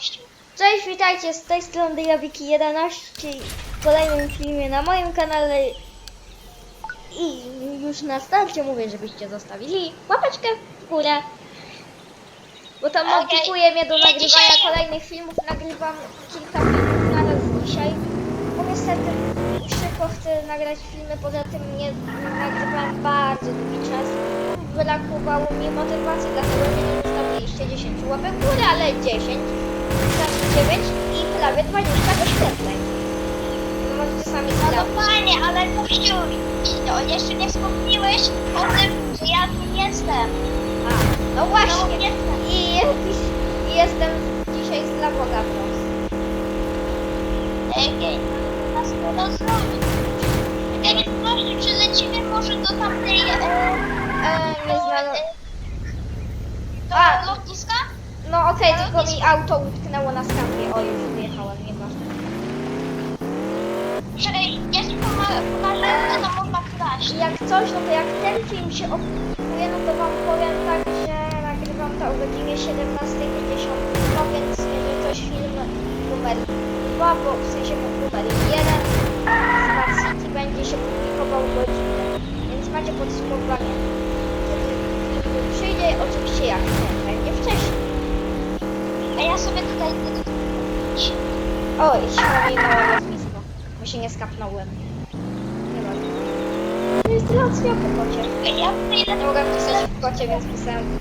gościu. Cześć, witajcie, z tej strony Dejawiki11 w kolejnym filmie na moim kanale. I już na starcie mówię, żebyście zostawili łapeczkę w górę, bo to Okej. motywuje mnie do Ja nagrywania dzisiaj- kolejnych filmów, nagrywam kilka filmów na raz dzisiaj, bo niestety szybko chcę nagrać filmy, poza tym nie nagrywałem bardzo długi czas, brakowało mi motywacji, dlatego nie zostawiliście 10 łapek w górę, ale 10 znaczy 9 i prawie 20 wyświetleń. No możecie sami No sprawdzić. fajnie, ale gościu, to jeszcze nie wspomniałeś o tym, auto utknęło na skarbie. O, już wyjechałem, nieważne. Czekaj, ja ci pokażę, co można kraść. Jak coś, no to jak ten film się opublikuje, no to wam powiem tak, że nagrywam to o godzinie 17.50, no więc jeżeli coś film numer 2, bo w sensie numer 1 z Mad City będzie się publikował godzinę, więc macie podsumowanie kiedy przyjdzie, oczywiście jak nie, sobie tutaj idę do O, i śmiało małe lotnisko, bo się nie skapnąłem. Nieważne. To jest racja po kocie. Ja idę Nie mogę wpisać w kocie, więc pisałem.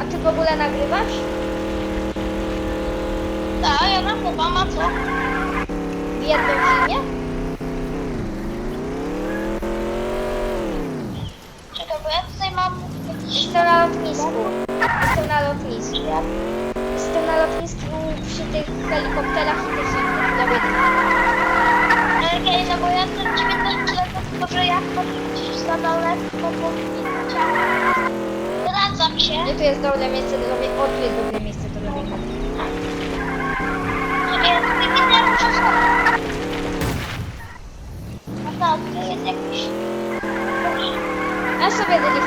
A ty w ogóle nagrywasz? Tak, ja nagrywam, a co? W jednym filmie? Czekaj, bo ja tutaj mam jakiś... Jestem na lotnisku. Jestem na lotnisku. Jestem na lotnisku przy tych helikopterach i tych. Okej, no bo ja to ciebie też lecę, tylko że jak gdzieś za daleko, bo nie chciałam. Wracam się. Gdzie tu jest dobre miejsce do robienia? O, tu jest dobre miejsce do robienia. Ja tutaj widzę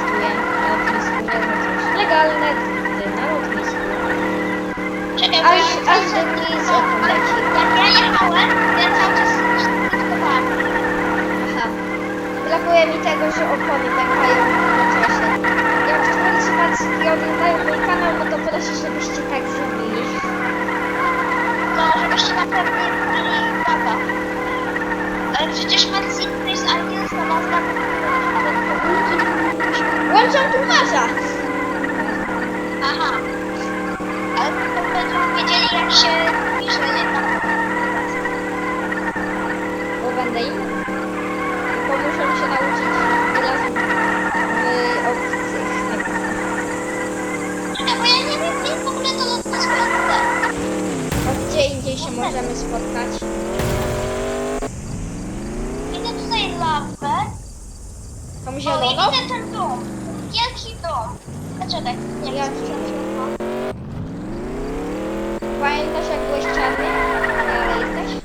Tego, że opony pękają w czasie. Jak twórcy Macki oglądają mój kanał, no to proszę, żebyście tak zrobili. No, żebyście na pewno nie mieli baba. Ale przecież City to jest angielska nazwa, nawet powinni Włączam tłumacza! Aha. Ale to będą wiedzieli jak się pisze jedna Bo będę im. Bo muszę się nauczyć wyrazów w opcjach. Czekaj, bo ja nie wiem, w ogóle to lotnisko jest. A gdzie indziej się możemy spotkać? Widzę tutaj lawę. Tą O, i zieloną? widzę ten dom. Wielki dom. A czekaj, nie Jaki? wiem. Pamiętasz jak byłeś czarny? Ale jesteś?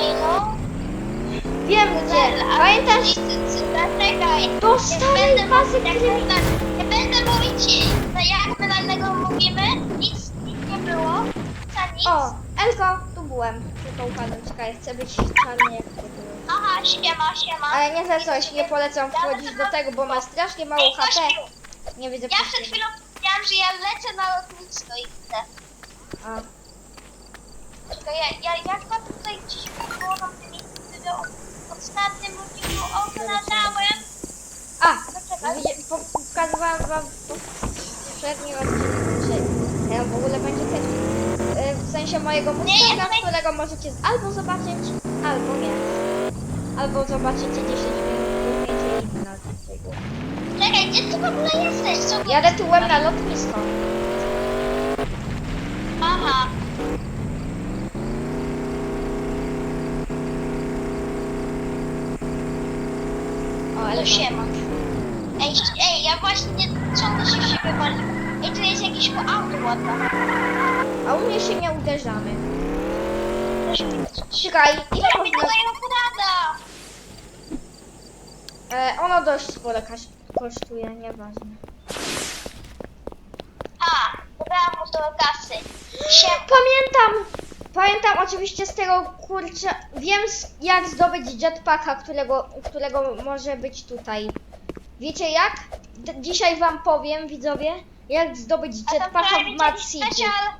Ej no. Wiem gdzie. Pamiętasz? Czekaj. Do Nie starej będę bazy mówić, jak kryminalnej. na- Nie będę mówić, że jak my na tego mówimy. Nic, nic nie było. Za nic. O, Elko, tu byłem. Tylko upadłem. Czekaj, chcę być czarny jak ty byłeś. Aha, siema, siema. Ale nie za coś, nie polecam wchodzić do tego, bo ma strasznie mało Ej, HP. Nie widzę Ja przed chwilą powiedziałam, że ja lecę na lotnisko i widzę. A, Czekaj, ja, ja, jak tam tutaj gdzieś było na tym miejscu, ostatnim odcinku oglądałem. A widzi- po- pokazywałam wam po poprzednim odcinku, że e, w ogóle będzie ten, e, w sensie mojego tutaj- którego możecie z- albo zobaczyć, albo nie. Albo zobaczycie 10 minut później, czyli na tego. Czekaj, gdzie ty w ogóle jesteś? Co tu Jadę tułem na lotnisko. Aha. O, ale Ale siema. Ej, ej, ja właśnie ciągle się w siebie waliłem. Ej, tu jest jakieś auto ładne. A u mnie się nie uderzamy. Widać. Czekaj, ile Ja mi można... tutaj okrada. E, ono dość sporo kosztuje, nieważne. A, dodałam mu to kasy. Siema. Pamiętam! Pamiętam oczywiście z tego kurczę. Wiem jak zdobyć jetpacka, którego, którego może być tutaj. Wiecie jak? D- dzisiaj wam powiem, widzowie, jak zdobyć jetpacka w Mad City.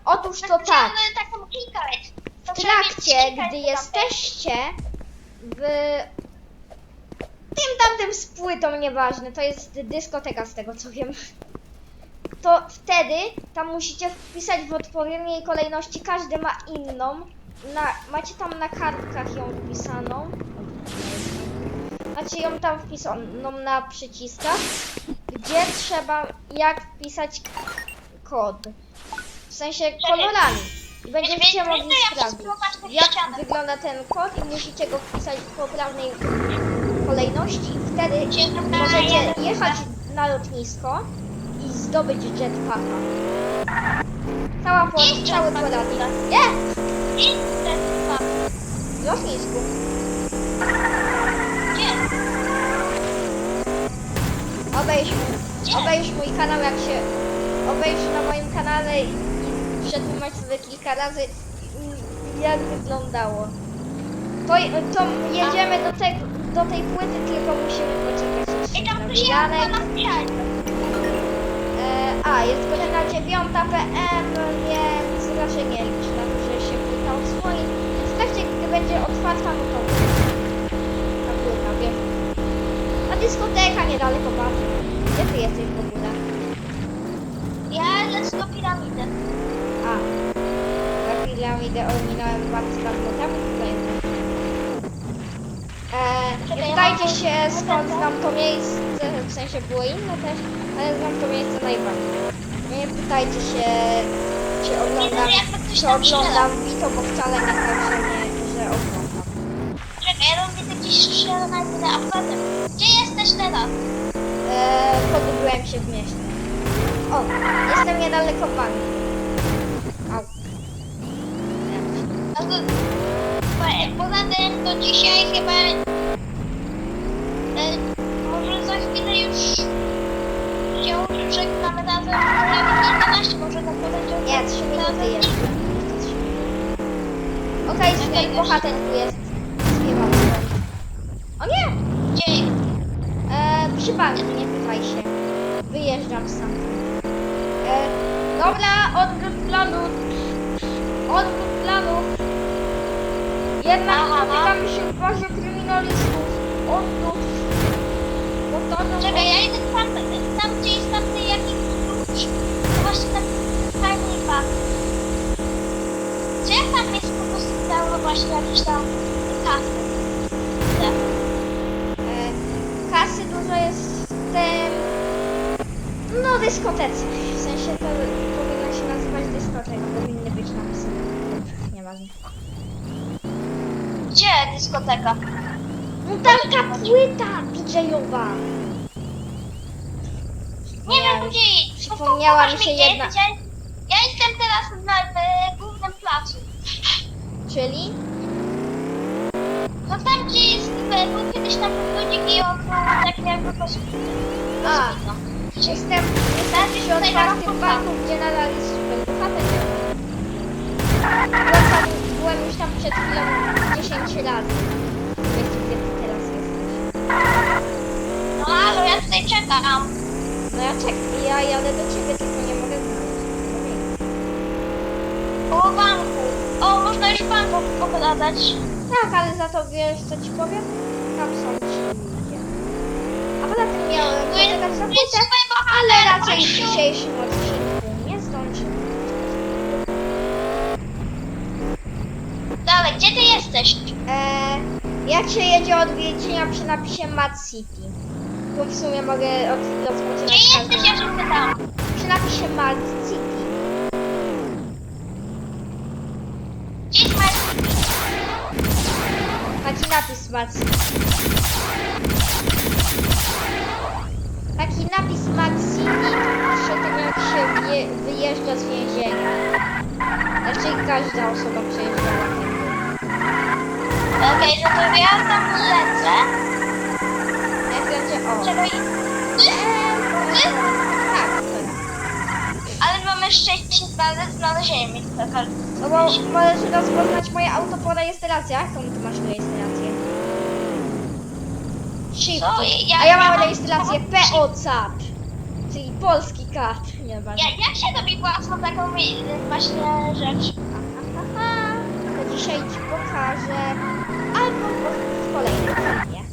Otóż to tak. W trakcie, gdy jesteście w tym tamtym z płytą, nieważne, to jest dyskoteka z tego co wiem, to wtedy tam musicie wpisać w odpowiedniej kolejności, każdy ma inną, na, macie tam na kartkach ją wpisaną, macie ją tam wpisaną na przyciskach, gdzie trzeba, jak wpisać kod, w sensie kolorami. I będziecie mogli sprawdzić, jak wygląda ten kod i musicie go wpisać w poprawnej kolejności i wtedy możecie jechać na lotnisko i zdobyć jetpacka. Cała po, cały poradnik. Nie! W lotnisku. Gdzie? Obejrz, Gdzie? obejrz mój kanał jak się... Obejrz na moim kanale i, i przetłumacz sobie kilka razy mm, jak wyglądało. To, to jedziemy do, te, do tej płyty, tylko musimy poczekać I tam na wsiadł. E, a, jest godzina 9 PM, więc raczej nie licz na to, że się płyta odsłoni. W trakcie, gdy będzie otwarta, no to ta płyta, wiesz. A dyskoteka niedaleko bardzo. Gdzie ty jesteś w ogóle? Ja lecę do piramidy. A, na piramidę ominąłem bardzo dawno temu, tutaj nie pytajcie się skąd znam to miejsce, w sensie było inne też, ale znam to miejsce najbardziej. Nie pytajcie się, czy oglądam, czy oglądam Vito, bo wcale nie tak, że nie, że oglądam. Czekaj, ja robię gdzieś strzela na górę, a potem... Gdzie jesteś teraz? E, pogubiłem się w mieście. O, jestem niedaleko banku. Au. No to... po- Poza tym to dzisiaj chyba... E, może za chwilę już... Się żegnamy razem z 11, może na początku... Nie, 3 minuty jeszcze. Jeszcze trzy minuty. Okej, okay, Czekaj, bohater tu jest. Zbiewam stąd. O nie! Gdzie? E, przy banku, nie pytaj się. Stamtąd. E, dobra, odwrót planu. Odwrót planu. Jednak spotykamy się w bazie kryminalistów. Odwrót. Bo to no, Czekaj, ja idę tam, tam gdzie jest tam ten jakiś klucz. To właśnie tam. Czy jak tam jest po prostu dało właśnie jakieś tam kasy? Te. E, kasy dużo jest w tym. No, dyskotece. W sensie to powinno się nazywać dyskoteka. Powinny być napisy na kluczach, nieważne. Gdzie dyskoteka? No tam ta płyta DJ-owa. Nie wiem gdzie iść. przypomniała mi Pokaż się gdzie jedna-. Ja, ja jestem teraz na e, głównym placu. Czyli? No tam gdzie jest, e, był kiedyś tam ludzik i on był tak jakby po A. Jestem, jestem przy otwartym banku, gdzie nadal jest super bohater. Byłem, byłem już tam przed chwilą 10 razy. Wiecie, gdzie ty teraz jesteś. No ale ja tutaj czekam. No ja czekam, ja jadę do ciebie, tylko nie mogę znaleźć. Koło banku. O, można już bank okradać. Tak, ale za to wiesz, co ci powiem? Tam są trzy ludzie. A poza tym miałem poczekać ale raczej w dzisiejszym odcinku nie zdążymy. Dalej, gdzie ty jesteś? Eee, jak się jedzie od przy napisie Mad City? Bo w sumie mogę od, Gdzie rozpoczynać jesteś? każdy. Ja się pytam. Przy napisie Mad City. Gdzie jest moja... Taki napis Mad City. Taki napis City przy tym jak się wje, wyjeżdża z więzienia. Raczej każda osoba przejeżdżała. Okej, no to ja tam lecę. Najpierw o. Czekaj. Eee, tak, dobra. Ale mamy szczęście znaleźć znalezienie. Taka... No bo możesz rozpoznać moje auto po rejestracjach. Jaką ty masz rejestrację? Shift. Co? Ja- A ja mam rejestrację POCAP. Czyli polski kat. Nie. Ja, jak się robi własną taką mi- właśnie rzecz? Aha, to dzisiaj ci pokażę. Albo po prostu w kolejnym filmie.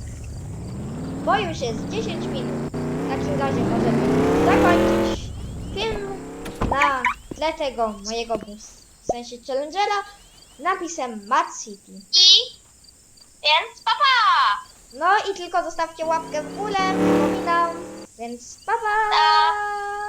Bo już jest 10 minut. W takim razie możemy zakończyć film na tle tego mojego bus. W sensie Challengera napisem Mad City. I... Więc papa! No i tylko zostawcie łapkę w górę, przypominam. Więc pa pa!